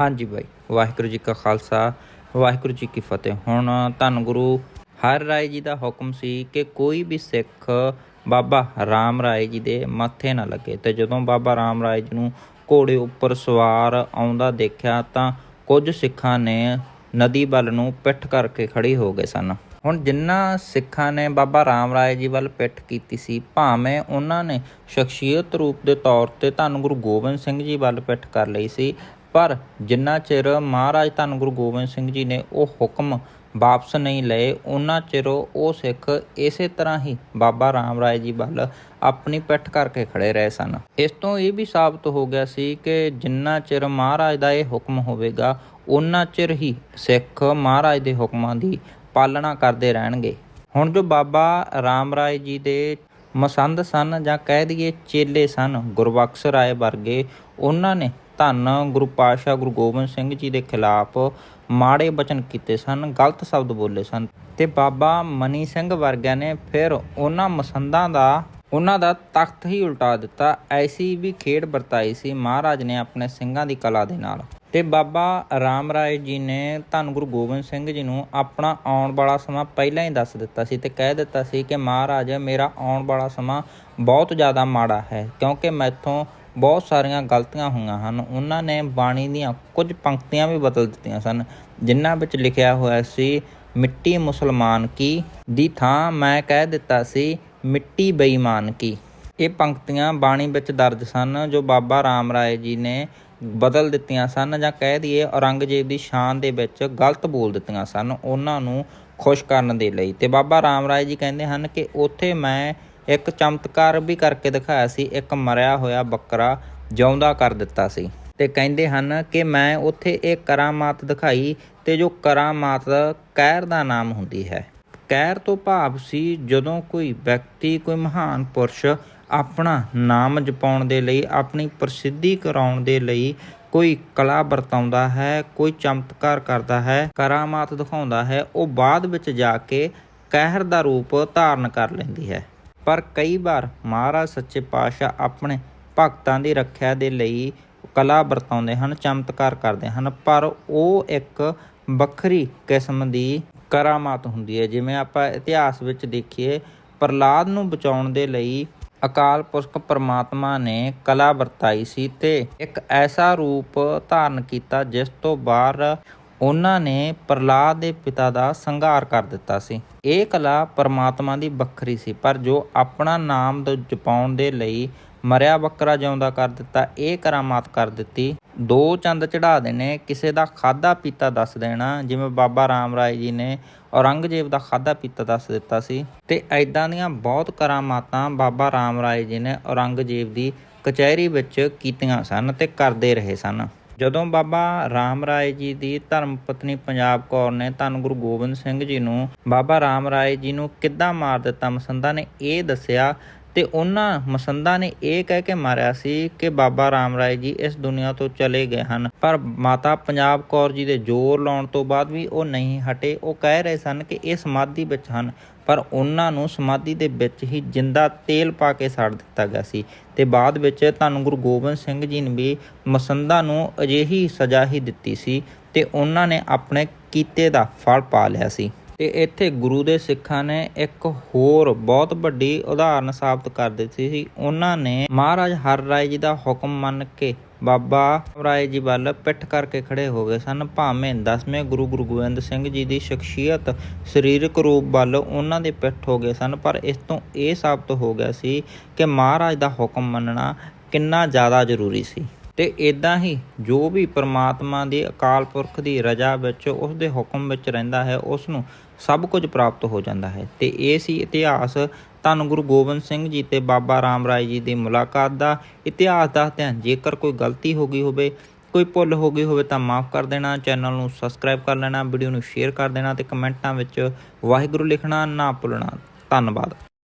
ਹਾਂਜੀ ਬਾਈ, ਵਾਹਿਗੁਰੂ ਜੀ ਕਾ ਖਾਲਸਾ, ਵਾਹਿਗੁਰੂ ਜੀ ਕੀ ਫਤਿਹ। ਹੁਣ ਧੰਨ ਗੁਰੂ ਹਰ ਰਾਏ ਜੀ ਦਾ ਹੁਕਮ ਸੀ ਕਿ ਕੋਈ ਵੀ ਸਿੱਖ ਬਾਬਾ ਰਾਮ ਰਾਏ ਜੀ ਦੇ ਮੱਥੇ ਨਾ ਲੱਗੇ ਤੇ ਜਦੋਂ ਬਾਬਾ ਰਾਮ ਰਾਏ ਜੀ ਨੂੰ ਘੋੜੇ ਉੱਪਰ ਸਵਾਰ ਆਉਂਦਾ ਦੇਖਿਆ ਤਾਂ ਕੁਝ ਸਿੱਖਾਂ ਨੇ ਨਦੀ ਵੱਲ ਨੂੰ ਪਿੱਠ ਕਰਕੇ ਖੜੇ ਹੋ ਗਏ ਸਨ। ਹੁਣ ਜਿਨ੍ਹਾਂ ਸਿੱਖਾਂ ਨੇ ਬਾਬਾ ਰਾਮ ਰਾਏ ਜੀ ਵੱਲ ਪਿੱਠ ਕੀਤੀ ਸੀ, ਭਾਵੇਂ ਉਹਨਾਂ ਨੇ ਸ਼ਖਸੀਅਤ ਰੂਪ ਦੇ ਤੌਰ ਤੇ ਧੰਨ ਗੁਰੂ ਗੋਬਿੰਦ ਸਿੰਘ ਜੀ ਵੱਲ ਪਿੱਠ ਕਰ ਲਈ ਸੀ ਪਰ ਜਿੰਨਾ ਚਿਰ ਮਹਾਰਾਜ ਧੰਨ ਗੁਰੂ ਗੋਬਿੰਦ ਸਿੰਘ ਜੀ ਨੇ ਉਹ ਹੁਕਮ ਵਾਪਸ ਨਹੀਂ ਲਏ, ਉਹਨਾਂ ਚਿਰ ਉਹ ਸਿੱਖ ਇਸੇ ਤਰ੍ਹਾਂ ਹੀ ਬਾਬਾ ਰਾਮ ਰਾਏ ਜੀ ਵੱਲ ਆਪਣੀ ਪਿੱਠ ਕਰਕੇ ਖੜੇ ਰਹੇ ਸਨ। ਇਸ ਤੋਂ ਇਹ ਵੀ ਸਾਬਤ ਹੋ ਗਿਆ ਸੀ ਕਿ ਜਿੰਨਾ ਚਿਰ ਮਹਾਰਾਜ ਦਾ ਇਹ ਹੁਕਮ ਹੋਵੇਗਾ, ਉਹਨਾਂ ਚਿਰ ਹੀ ਸਿੱਖ ਮਹਾਰਾਜ ਦੇ ਹੁਕਮਾਂ ਦੀ ਪਾਲਣਾ ਕਰਦੇ ਰਹਿਣਗੇ। ਹੁਣ ਜੋ ਬਾਬਾ ਰਾਮ ਰਾਏ ਜੀ ਦੇ ਮਸੰਦ ਸਨ ਜਾਂ ਕਹਿ ਦਈਏ ਚੇਲੇ ਸਨ, ਗੁਰਬਖਸ਼ ਰਾਏ ਵਰਗੇ, ਉਹਨਾਂ ਨੇ ਧੰਨ ਗੁਰੂ ਪਾਤਸ਼ਾਹ ਗੁਰੂ ਗੋਬਿੰਦ ਸਿੰਘ ਜੀ ਦੇ ਖਿਲਾਫ ਮਾੜੇ ਬਚਨ ਕੀਤੇ ਸਨ, ਗਲਤ ਸ਼ਬਦ ਬੋਲੇ ਸਨ ਤੇ ਬਾਬਾ ਮਨੀ ਸਿੰਘ ਵਰਗਿਆਂ ਨੇ ਫਿਰ ਉਹਨਾਂ ਮਸੰਦਾਂ ਦਾ, ਉਹਨਾਂ ਦਾ ਤਖਤ ਹੀ ਉਲਟਾ ਦਿੱਤਾ। ਐਸੀ ਵੀ ਖੇਡ ਵਰਤਾਈ ਸੀ, ਮਹਾਰਾਜ ਨੇ ਆਪਣੇ ਸਿੰਘਾਂ ਦੀ ਕਲਾ ਦੇ ਨਾਲ। ਤੇ ਬਾਬਾ ਰਾਮ ਰਾਏ ਜੀ ਨੇ ਧੰਨ ਗੁਰੂ ਗੋਬਿੰਦ ਸਿੰਘ ਜੀ ਨੂੰ ਆਪਣਾ ਆਉਣ ਵਾਲਾ ਸਮਾਂ ਪਹਿਲਾਂ ਹੀ ਦੱਸ ਦਿੱਤਾ ਸੀ ਤੇ ਕਹਿ ਦਿੱਤਾ ਸੀ ਕਿ ਮਹਾਰਾਜ, ਮੇਰਾ ਆਉਣ ਵਾਲਾ ਸਮਾਂ ਬਹੁਤ ਜ਼ਿਆਦਾ ਮਾੜਾ ਹੈ, ਕਿਉਂਕਿ ਮੈਥੋਂ ਬਹੁਤ ਸਾਰੀਆਂ ਗਲਤੀਆਂ ਹੋਈਆਂ ਹਨ। ਉਹਨਾਂ ਨੇ ਬਾਣੀ ਦੀਆਂ ਕੁਝ ਪੰਕਤੀਆਂ ਵੀ ਬਦਲ ਦਿੱਤੀਆਂ ਸਨ। ਜਿਨ੍ਹਾਂ ਵਿੱਚ ਲਿਖਿਆ ਹੋਇਆ ਸੀ, ਮਿੱਟੀ ਮੁਸਲਮਾਨ ਕੀ? ਦੀ ਥਾਂ ਮੈਂ ਕਹਿ ਦਿੱਤਾ ਸੀ, ਮਿੱਟੀ ਬੇਈਮਾਨ ਕੀ? ਇਹ ਪੰਕਤੀਆਂ ਬਾਣੀ ਵਿੱਚ ਦਰਜ ਸਨ, ਜੋ ਬਾਬਾ ਰਾਮ ਰਾਏ ਜੀ ਨੇ ਬਦਲ ਦਿੱਤੀਆਂ ਸਨ ਜਾਂ ਕਹਿ ਦਈਏ ਔਰੰਗਜ਼ੇਬ ਦੀ ਸ਼ਾਨ ਦੇ ਵਿੱਚ ਗਲਤ ਬੋਲ ਦਿੱਤੀਆਂ ਸਨ। ਉਹਨਾਂ ਨੂੰ ਖੁਸ਼ ਕਰਨ ਦੇ ਲਈ। ਤੇ ਬਾਬਾ ਰਾਮ ਰਾਏ ਜੀ ਕਹਿੰਦੇ ਹਨ ਕਿ ਉੱਥੇ ਮੈਂ ਇੱਕ ਚਮਤਕਾਰ ਵੀ ਕਰਕੇ ਦਿਖਾਇਆ ਸੀ। ਇੱਕ ਮਰਿਆ ਹੋਇਆ ਬੱਕਰਾ ਜਿਉਂਦਾ ਕਰ ਦਿੱਤਾ ਸੀ। ਤੇ ਕਹਿੰਦੇ ਹਨ ਕਿ ਮੈਂ ਉੱਥੇ ਇਹ ਕਰਾਮਾਤ ਦਿਖਾਈ ਤੇ ਜੋ ਕਰਾਮਾਤ ਕਹਿਰ ਦਾ ਨਾਮ ਹੁੰਦੀ ਹੈ। ਕਹਿਰ ਤੋਂ ਭਾਵ ਸੀ ਜਦੋਂ ਕੋਈ ਵਿਅਕਤੀ, ਕੋਈ ਮਹਾਨ ਪੁਰਸ਼ ਆਪਣਾ ਨਾਮ ਜਪਾਉਣ ਦੇ ਲਈ, ਆਪਣੀ ਪ੍ਰਸਿੱਧੀ ਕਰਾਉਣ ਦੇ ਲਈ ਕੋਈ ਕਲਾ ਵਰਤਾਉਂਦਾ ਹੈ, ਕੋਈ ਚਮਤਕਾਰ ਕਰਦਾ ਹੈ, ਕਰਾਮਾਤ ਦਿਖਾਉਂਦਾ ਹੈ, ਉਹ ਬਾਅਦ ਵਿੱਚ ਜਾ ਕੇ ਕਹਿਰ ਦਾ ਰੂਪ ਧਾਰਨ ਕਰ ਲੈਂਦੀ ਹੈ। ਪਰ ਕਈ ਵਾਰ ਮਹਾਰਾਜ ਸੱਚੇ ਪਾਤਸ਼ਾਹ ਆਪਣੇ ਭਗਤਾਂ ਦੀ ਰੱਖਿਆ ਦੇ ਲਈ ਕਲਾ ਵਰਤਾਉਂਦੇ ਹਨ, ਚਮਤਕਾਰ ਕਰਦੇ ਹਨ, ਪਰ ਉਹ ਇੱਕ ਵੱਖਰੀ ਕਿਸਮ ਦੀ ਕਰਾਮਾਤ ਹੁੰਦੀ ਹੈ। ਜਿਵੇਂ ਆਪਾਂ ਇਤਿਹਾਸ ਵਿੱਚ ਦੇਖੀਏ ਪ੍ਰਲਾਦ ਨੂੰ ਬਚਾਉਣ ਦੇ ਲਈ ਅਕਾਲ ਪੁਰਖ ਪਰਮਾਤਮਾ ਨੇ ਕਲਾ ਵਰਤਾਈ ਸੀ ਤੇ ਇੱਕ ਐਸਾ ਰੂਪ ਧਾਰਨ ਕੀਤਾ ਜਿਸ ਤੋਂ ਬਾਹਰ ਉਹਨਾਂ ਨੇ ਪ੍ਰਹਲਾਦ ਦੇ ਪਿਤਾ ਦਾ ਸੰਘਾਰ ਕਰ ਦਿੱਤਾ ਸੀ। ਇਹ ਕਲਾ ਪਰਮਾਤਮਾ ਦੀ ਵੱਖਰੀ ਸੀ, ਪਰ ਜੋ ਆਪਣਾ ਨਾਮ ਦ- ਜਪਾਉਣ ਦੇ ਲਈ ਮਰਿਆ ਬੱਕਰਾ ਜਿਉਂਦਾ ਕਰ ਦਿੱਤਾ, ਇਹ ਕਰਾਮਾਤ ਕਰ ਦਿੱਤੀ। ਦੋ ਚੰਦ ਚੜਾ ਦੇਣੇ, ਕਿਸੇ ਦਾ ਖਾਦਾ ਪੀਤਾ ਦੱਸ ਦੇਣਾ, ਜਿਵੇਂ ਬਾਬਾ ਰਾਮ ਰਾਏ ਜੀ ਨੇ ਔਰੰਗਜ਼ੇਬ ਦਾ ਖਾਦਾ ਪੀਤਾ ਦੱਸ ਦਿੱਤਾ ਸੀ। ਤੇ ਐਦਾਂ ਦੀਆਂ ਬਹੁਤ ਕਰਾਮਾਤਾਂ ਬਾਬਾ ਰਾਮ ਰਾਏ ਜੀ ਨੇ ਔਰੰਗਜ਼ੇਬ ਦੀ ਕਚਹਿਰੀ ਵਿੱਚ ਕੀਤੀਆਂ ਸਨ ਤੇ ਕਰਦੇ ਰਹੇ ਸਨ। ਜਦੋਂ ਬਾਬਾ ਰਾਮ ਰਾਏ ਜੀ ਦੀ ਧਰਮ ਪਤਨੀ ਪੰਜਾਬ ਕੌਰ ਨੇ ਧੰਨ ਗੁਰੂ ਗੋਬਿੰਦ ਸਿੰਘ ਜੀ ਨੂੰ ਬਾਬਾ ਰਾਮ ਰਾਏ ਜੀ ਨੂੰ ਕਿੱਦਾਂ ਮਾਰ ਦਿੱਤਾ, ਮਸੰਦਾ ਨੇ ਇਹ ਦੱਸਿਆ ਤੇ ਉਹਨਾਂ ਮਸੰਦਾਂ ਨੇ ਇਹ ਕਹਿ ਕੇ ਮਾਰਿਆ ਸੀ ਕਿ ਬਾਬਾ ਰਾਮ ਰਾਏ ਜੀ ਇਸ ਦੁਨੀਆ ਤੋਂ ਚਲੇ ਗਏ ਹਨ। ਪਰ ਮਾਤਾ ਪੰਜਾਬ ਕੌਰ ਜੀ ਦੇ ਜ਼ੋਰ ਲਾਉਣ ਤੋਂ ਬਾਅਦ ਵੀ ਉਹ ਨਹੀਂ ਹਟੇ। ਉਹ ਕਹਿ ਰਹੇ ਸਨ ਕਿ ਇਹ ਸਮਾਧੀ ਵਿੱਚ ਹਨ, ਪਰ ਉਹਨਾਂ ਨੂੰ ਸਮਾਧੀ ਦੇ ਵਿੱਚ ਹੀ ਜਿੰਦਾ ਤੇਲ ਪਾ ਕੇ ਸਾੜ ਦਿੱਤਾ ਗਿਆ ਸੀ। ਤੇ ਬਾਅਦ ਵਿੱਚ ਧੰਨ ਗੁਰੂ ਗੋਬਿੰਦ ਸਿੰਘ ਜੀ ਨੇ ਵੀ ਮਸੰਦਾਂ ਨੂੰ ਅਜਿਹੀ ਸਜ਼ਾ ਹੀ ਦਿੱਤੀ ਸੀ ਤੇ ਉਹਨਾਂ ਨੇ ਆਪਣੇ ਕੀਤੇ ਦਾ ਫਲ ਪਾ ਲਿਆ ਸੀ। ਤੇ ਇੱਥੇ ਗੁਰੂ ਦੇ ਸਿੱਖਾਂ ਨੇ ਇੱਕ ਹੋਰ ਬਹੁਤ ਵੱਡੀ ਉਦਾਹਰਨ ਸਾਬਤ ਕਰ ਦਿੱਤੀ ਸੀ। ਉਹਨਾਂ ਨੇ ਮਹਾਰਾਜ ਹਰ ਰਾਏ ਜੀ ਦਾ ਹੁਕਮ ਮੰਨ ਕੇ ਬਾਬਾ ਰਾਏ ਜੀ ਵੱਲ ਪਿੱਠ ਕਰਕੇ ਖੜੇ ਹੋ ਗਏ ਸਨ। ਭਾਵੇਂ 10ਵੇਂ ਗੁਰੂ ਗੁਰੂ ਗੋਬਿੰਦ ਸਿੰਘ ਜੀ ਦੀ ਸ਼ਖਸੀਅਤ ਸਰੀਰਕ ਰੂਪ ਵੱਲ ਉਹਨਾਂ ਦੇ ਪਿੱਠ ਹੋ ਗਏ ਸਨ, ਪਰ ਇਸ ਤੋਂ ਇਹ ਸਾਬਤ ਹੋ ਗਿਆ ਸੀ ਕਿ ਮਹਾਰਾਜ ਦਾ ਹੁਕਮ ਮੰਨਣਾ ਕਿੰਨਾ ਜ਼ਿਆਦਾ ਜ਼ਰੂਰੀ ਸੀ। ਤੇ ਇਦਾਂ ਹੀ ਜੋ ਵੀ ਪ੍ਰਮਾਤਮਾ ਦੀ ਅਕਾਲ ਪੁਰਖ ਦੀ ਰਜ਼ਾ ਵਿੱਚ, ਉਸ ਦੇ ਹੁਕਮ ਵਿੱਚ ਰਹਿੰਦਾ ਹੈ, ਉਸ ਨੂੰ ਸਭ ਕੁਝ ਪ੍ਰਾਪਤ ਹੋ ਜਾਂਦਾ ਹੈ। ਤੇ ਇਹ ਸੀ ਇਤਿਹਾਸ। ਧੰਨ ਗੁਰੂ ਗੋਬਿੰਦ ਸਿੰਘ ਜੀ ਤੇ ਬਾਬਾ ਰਾਮ ਰਾਏ ਜੀ ਦੀ ਮੁਲਾਕਾਤ ਦਾ। ਇਤਿਹਾਸ ਦੱਸਦੇ ਹਾਂ ਜੇਕਰ ਕੋਈ ਗਲਤੀ ਹੋ ਗਈ ਹੋਵੇ, ਕੋਈ ਭੁੱਲ ਹੋ ਗਈ ਹੋਵੇ ਤਾਂ ਮਾਫ ਕਰ ਦੇਣਾ। ਚੈਨਲ ਨੂੰ ਸਬਸਕ੍ਰਾਈਬ ਕਰ ਲੈਣਾ, ਵੀਡੀਓ ਨੂੰ ਸ਼ੇਅਰ ਕਰ ਦੇਣਾ ਤੇ ਕਮੈਂਟਾਂ ਵਿੱਚ ਵਾਹਿਗੁਰੂ ਲਿਖਣਾ ਨਾ ਭੁੱਲਣਾ। ਧੰਨਵਾਦ।